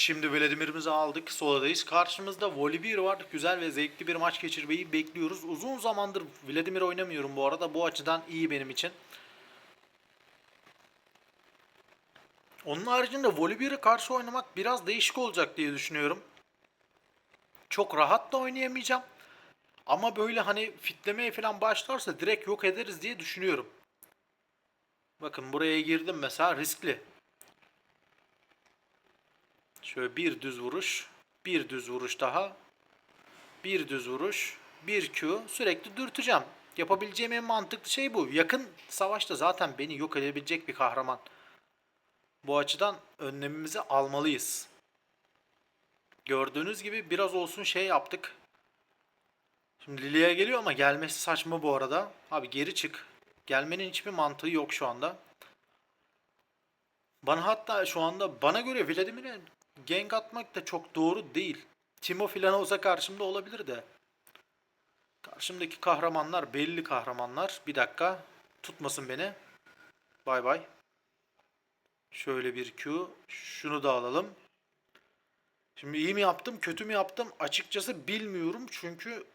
Şimdi Vladimir'imizi aldık. Soladayız. Karşımızda Volibear var. Güzel ve zevkli bir maç geçirmeyi bekliyoruz. Uzun zamandır Vladimir oynamıyorum bu arada. Bu açıdan iyi benim için. Onun haricinde Volibear'a karşı oynamak biraz değişik olacak diye düşünüyorum. Çok rahat da oynayamayacağım. Ama böyle hani fitlemeye falan başlarsa direkt yok ederiz diye düşünüyorum. Bakın buraya girdim mesela riskli. Şöyle bir düz vuruş, bir düz vuruş daha, bir düz vuruş, bir Q sürekli dürteceğim. Yapabileceğim en mantıklı şey bu. Yakın savaşta zaten beni yok edebilecek bir kahraman. Bu açıdan önlemimizi almalıyız. Gördüğünüz gibi biraz olsun şey yaptık. Şimdi Lilia geliyor ama gelmesi saçma bu arada. Abi geri çık. Gelmenin hiçbir mantığı yok şu anda. Bana hatta şu anda bana göre Vladimir'e gank atmak da çok doğru değil. Timo filan olsa karşımda olabilir de. Karşımdaki kahramanlar belli kahramanlar. Bir dakika. Tutmasın beni. Bay bay. Şöyle bir Q. Şunu da alalım. Şimdi iyi mi yaptım, kötü mü yaptım? Açıkçası bilmiyorum çünkü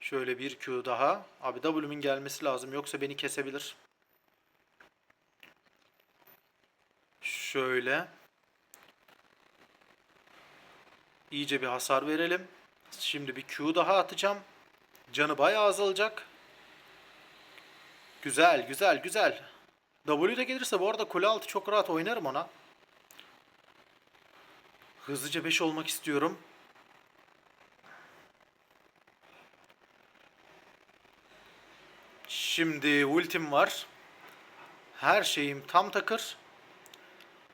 Şöyle bir Q daha. Abi W'min gelmesi lazım yoksa beni kesebilir. Şöyle. İyice bir hasar verelim. Şimdi bir Q daha atacağım. Canı bayağı azalacak. Güzel, güzel, güzel. W de gelirse bu arada kule altı çok rahat oynarım ona. Hızlıca 5 olmak istiyorum. Şimdi ultim var. Her şeyim tam takır.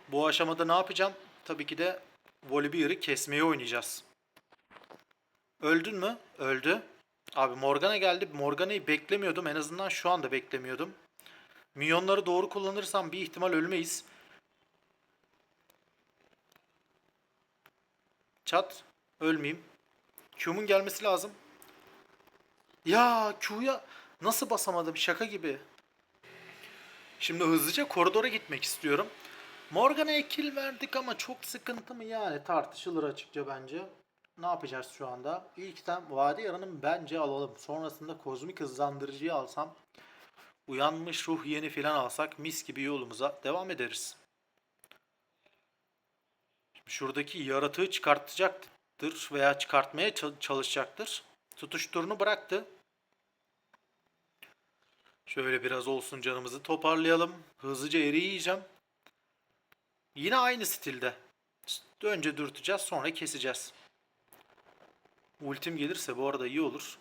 Bu aşamada ne yapacağım? Tabii ki de Volibear'ı kesmeye oynayacağız. Öldün mü? Öldü. Abi Morgana geldi. Morgana'yı beklemiyordum. En azından şu anda beklemiyordum. Minyonları doğru kullanırsam bir ihtimal ölmeyiz. Çat. Ölmeyeyim. Q'mun gelmesi lazım. Ya Q'ya nasıl basamadım şaka gibi. Şimdi hızlıca koridora gitmek istiyorum. Morgana'ya kill verdik ama çok sıkıntı mı yani tartışılır açıkça bence. Ne yapacağız şu anda? İlkten Vadi Yarı'nı bence alalım. Sonrasında kozmik hızlandırıcıyı alsam uyanmış ruh yeni filan alsak mis gibi yolumuza devam ederiz. Şimdi şuradaki yaratığı çıkartacaktır veya çıkartmaya çal- çalışacaktır. Tutuşturunu bıraktı. Şöyle biraz olsun canımızı toparlayalım. Hızlıca eri yiyeceğim. Yine aynı stilde. Önce dürteceğiz sonra keseceğiz. Ultim gelirse bu arada iyi olur.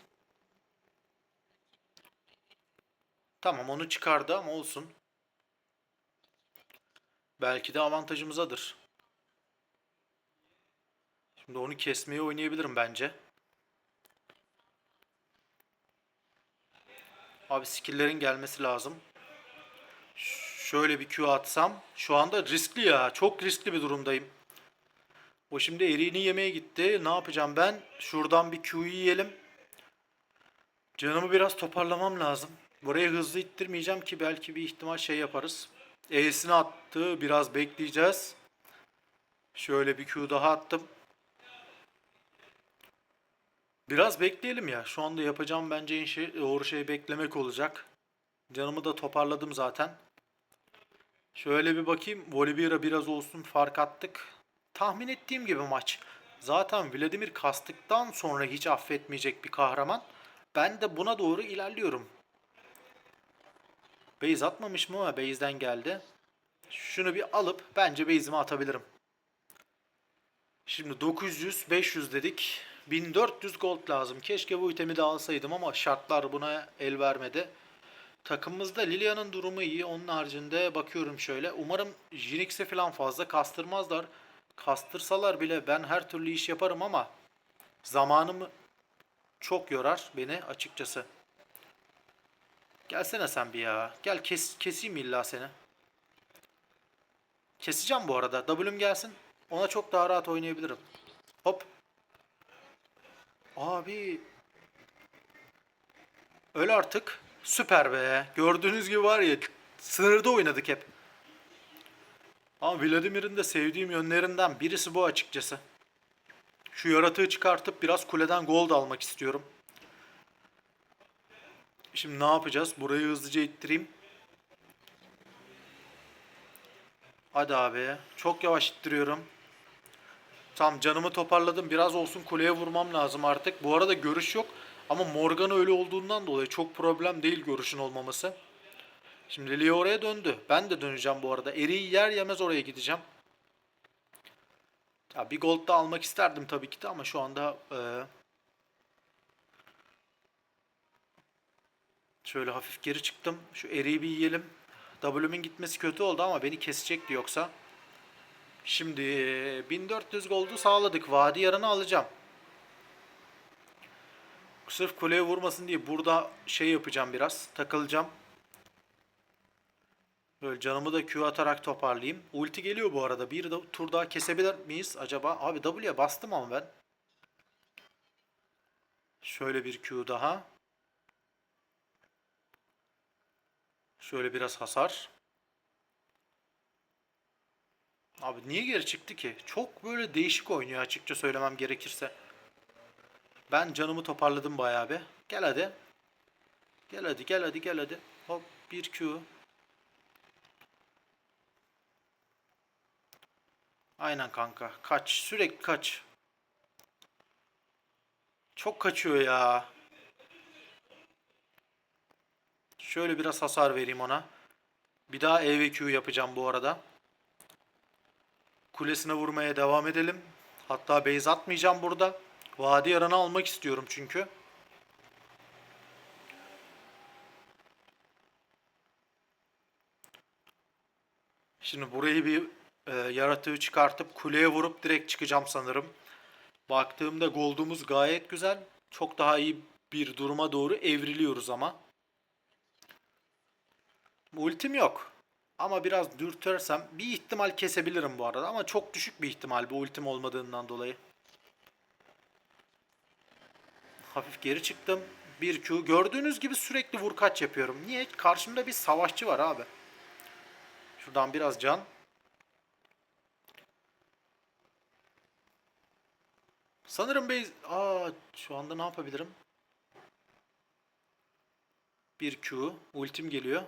Tamam onu çıkardı ama olsun. Belki de avantajımızadır. Şimdi onu kesmeye oynayabilirim bence. Abi skill'lerin gelmesi lazım. Şöyle bir Q atsam. Şu anda riskli ya. Çok riskli bir durumdayım. O şimdi eriğini yemeye gitti. Ne yapacağım ben? Şuradan bir Q'yu yiyelim. Canımı biraz toparlamam lazım. Buraya hızlı ittirmeyeceğim ki belki bir ihtimal şey yaparız. E'sini attı. Biraz bekleyeceğiz. Şöyle bir Q daha attım. Biraz bekleyelim ya. Şu anda yapacağım bence en şey, doğru şey beklemek olacak. Canımı da toparladım zaten. Şöyle bir bakayım. Volibear'a biraz olsun fark attık. Tahmin ettiğim gibi maç. Zaten Vladimir kastıktan sonra hiç affetmeyecek bir kahraman. Ben de buna doğru ilerliyorum. Base atmamış mı ama base'den geldi. Şunu bir alıp bence base'ime atabilirim. Şimdi 900, 500 dedik. 1400 gold lazım. Keşke bu itemi de alsaydım ama şartlar buna el vermedi. Takımımızda Lilia'nın durumu iyi. Onun haricinde bakıyorum şöyle. Umarım Jinx'e falan fazla kastırmazlar. Kastırsalar bile ben her türlü iş yaparım ama zamanımı çok yorar beni açıkçası. Gelsene sen bir ya. Gel kes, keseyim illa seni. Keseceğim bu arada. W'm gelsin. Ona çok daha rahat oynayabilirim. Hop. Abi. Öl artık. Süper be. Gördüğünüz gibi var ya sınırda oynadık hep. Ama Vladimir'in de sevdiğim yönlerinden birisi bu açıkçası. Şu yaratığı çıkartıp biraz kuleden gol da almak istiyorum. Şimdi ne yapacağız? Burayı hızlıca ittireyim. Hadi abi. Çok yavaş ittiriyorum. Tamam canımı toparladım. Biraz olsun kuleye vurmam lazım artık. Bu arada görüş yok. Ama Morgan öyle olduğundan dolayı çok problem değil görüşün olmaması. Şimdi Leo oraya döndü. Ben de döneceğim bu arada. Eri'yi yer yemez oraya gideceğim. Ya bir gold da almak isterdim tabii ki de ama şu anda e, şöyle hafif geri çıktım. Şu Eri'yi bir yiyelim. W'min gitmesi kötü oldu ama beni kesecekti yoksa. Şimdi 1400 goldu sağladık. Vadi yarını alacağım. Sırf kuleye vurmasın diye burada şey yapacağım biraz. Takılacağım. Böyle canımı da Q atarak toparlayayım. Ulti geliyor bu arada. Bir de tur daha kesebilir miyiz acaba? Abi W'ye bastım ama ben. Şöyle bir Q daha. Şöyle biraz hasar. Abi niye geri çıktı ki? Çok böyle değişik oynuyor açıkça söylemem gerekirse. Ben canımı toparladım bayağı bir. Gel hadi. Gel hadi gel hadi gel hadi. Hop bir Q. Aynen kanka. Kaç. Sürekli kaç. Çok kaçıyor ya. Şöyle biraz hasar vereyim ona. Bir daha E ve Q yapacağım bu arada. Kulesine vurmaya devam edelim. Hatta base atmayacağım burada. Vadi yarını almak istiyorum çünkü. Şimdi burayı bir e, yaratığı çıkartıp kuleye vurup direkt çıkacağım sanırım. Baktığımda gold'umuz gayet güzel. Çok daha iyi bir duruma doğru evriliyoruz ama. Ultim yok. Ama biraz dürtersem bir ihtimal kesebilirim bu arada. Ama çok düşük bir ihtimal bu ultim olmadığından dolayı. Hafif geri çıktım. Bir Q. Gördüğünüz gibi sürekli vur kaç yapıyorum. Niye? Karşımda bir savaşçı var abi. Şuradan biraz can. Sanırım base... Aa, şu anda ne yapabilirim? Bir Q. Ultim geliyor.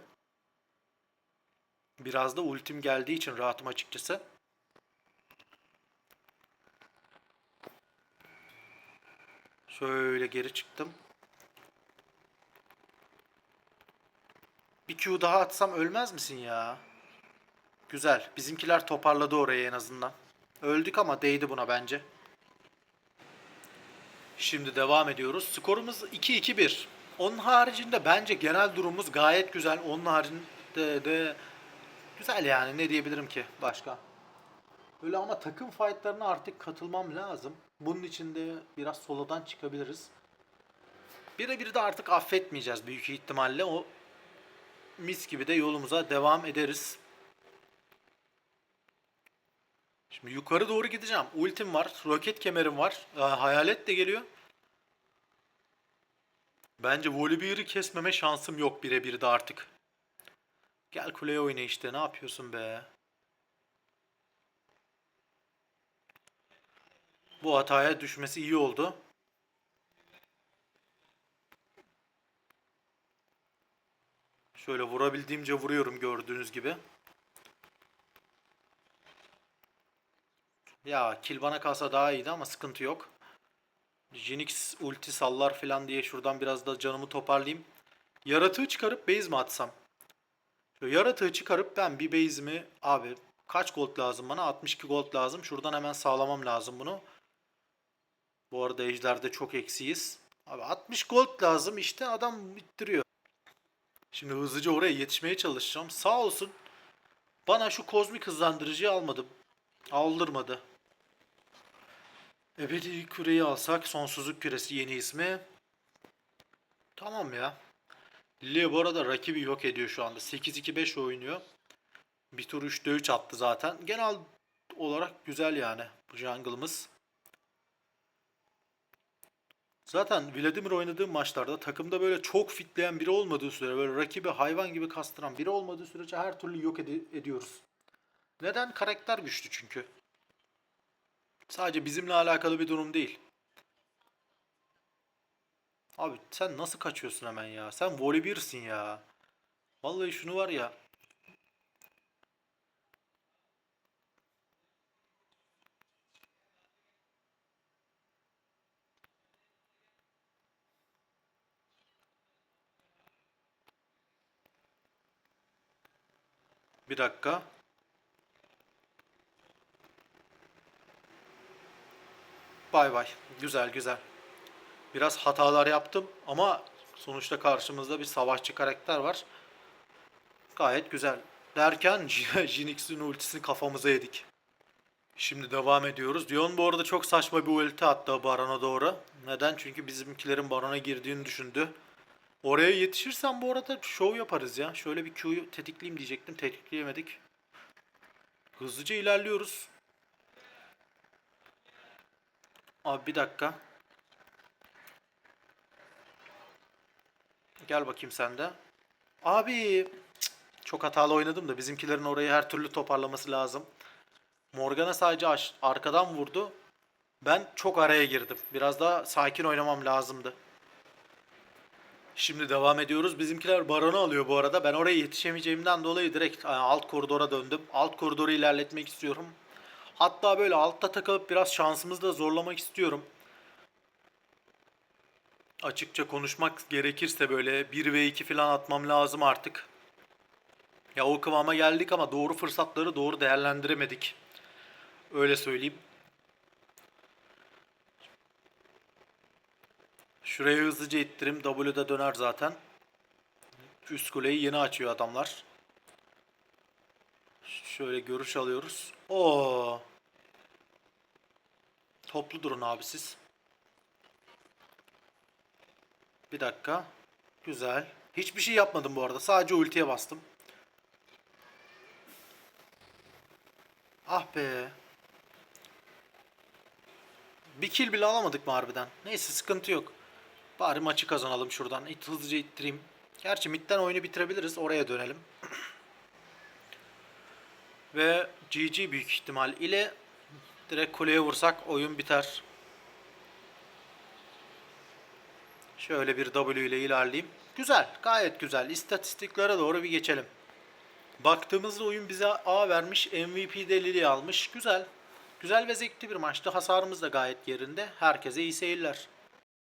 Biraz da ultim geldiği için rahatım açıkçası. Şöyle geri çıktım. Bir Q daha atsam ölmez misin ya? Güzel. Bizimkiler toparladı orayı en azından. Öldük ama değdi buna bence. Şimdi devam ediyoruz. Skorumuz 2-2-1. Onun haricinde bence genel durumumuz gayet güzel. Onun haricinde de güzel yani ne diyebilirim ki başka. Böyle ama takım fightlarına artık katılmam lazım. Bunun için de biraz solodan çıkabiliriz. Birebir de artık affetmeyeceğiz büyük ihtimalle. O mis gibi de yolumuza devam ederiz. Şimdi yukarı doğru gideceğim. Ultim var, roket kemerim var. Ee, hayalet de geliyor. Bence Volibear'ı kesmeme şansım yok birebir de artık. Gel kuleye oyna işte. Ne yapıyorsun be? Bu hataya düşmesi iyi oldu. Şöyle vurabildiğimce vuruyorum gördüğünüz gibi. Ya kill bana kalsa daha iyiydi ama sıkıntı yok. Jinx ulti sallar falan diye şuradan biraz da canımı toparlayayım. Yaratığı çıkarıp base mi atsam? Şöyle yaratığı çıkarıp ben bir base'imi abi kaç gold lazım bana? 62 gold lazım. Şuradan hemen sağlamam lazım bunu. Bu arada ejderde çok eksiyiz. Abi 60 gold lazım işte adam bittiriyor. Şimdi hızlıca oraya yetişmeye çalışacağım. Sağ olsun bana şu kozmik hızlandırıcıyı almadı. Aldırmadı. Ebedi küreyi alsak sonsuzluk küresi yeni ismi. Tamam ya. Lille bu arada rakibi yok ediyor şu anda. 8-2-5 oynuyor. Bir tur 3'te 3 attı zaten. Genel olarak güzel yani bu jungle'ımız. Zaten Vladimir oynadığı maçlarda takımda böyle çok fitleyen biri olmadığı sürece böyle rakibi hayvan gibi kastıran biri olmadığı sürece her türlü yok ed- ediyoruz. Neden? Karakter güçlü çünkü. Sadece bizimle alakalı bir durum değil. Abi sen nasıl kaçıyorsun hemen ya? Sen voley ya. Vallahi şunu var ya. Bir dakika. Bay bay. Güzel güzel. Biraz hatalar yaptım ama sonuçta karşımızda bir savaşçı karakter var. Gayet güzel. Derken Jinx'in ultisini kafamıza yedik. Şimdi devam ediyoruz. Dion bu arada çok saçma bir ulti attı Baron'a doğru. Neden? Çünkü bizimkilerin Baron'a girdiğini düşündü. Oraya yetişirsen bu arada şov yaparız ya. Şöyle bir Q'yu tetikleyeyim diyecektim. Tetikleyemedik. Hızlıca ilerliyoruz. Abi bir dakika. Gel bakayım sen de. Abi çok hatalı oynadım da bizimkilerin orayı her türlü toparlaması lazım. Morgana sadece arkadan vurdu. Ben çok araya girdim. Biraz daha sakin oynamam lazımdı. Şimdi devam ediyoruz. Bizimkiler baronu alıyor bu arada. Ben oraya yetişemeyeceğimden dolayı direkt e, alt koridora döndüm. Alt koridoru ilerletmek istiyorum. Hatta böyle altta takılıp biraz şansımızı da zorlamak istiyorum. Açıkça konuşmak gerekirse böyle 1 ve 2 falan atmam lazım artık. Ya o kıvama geldik ama doğru fırsatları doğru değerlendiremedik. Öyle söyleyeyim. Şuraya hızlıca ittirim. W'da döner zaten. Üst kuleyi yeni açıyor adamlar. Şöyle görüş alıyoruz. Oo. Toplu durun abi siz. Bir dakika. Güzel. Hiçbir şey yapmadım bu arada. Sadece ultiye bastım. Ah be. Bir kill bile alamadık mı harbiden? Neyse sıkıntı yok. Bari maçı kazanalım şuradan. İt, hızlıca ittireyim. Gerçi midden oyunu bitirebiliriz. Oraya dönelim. Ve GG büyük ihtimal ile direkt kuleye vursak oyun biter. Şöyle bir W ile ilerleyeyim. Güzel, gayet güzel. İstatistiklere doğru bir geçelim. Baktığımızda oyun bize A vermiş, MVP delili almış. Güzel. Güzel ve zevkli bir maçtı. Hasarımız da gayet yerinde. Herkese iyi seyirler.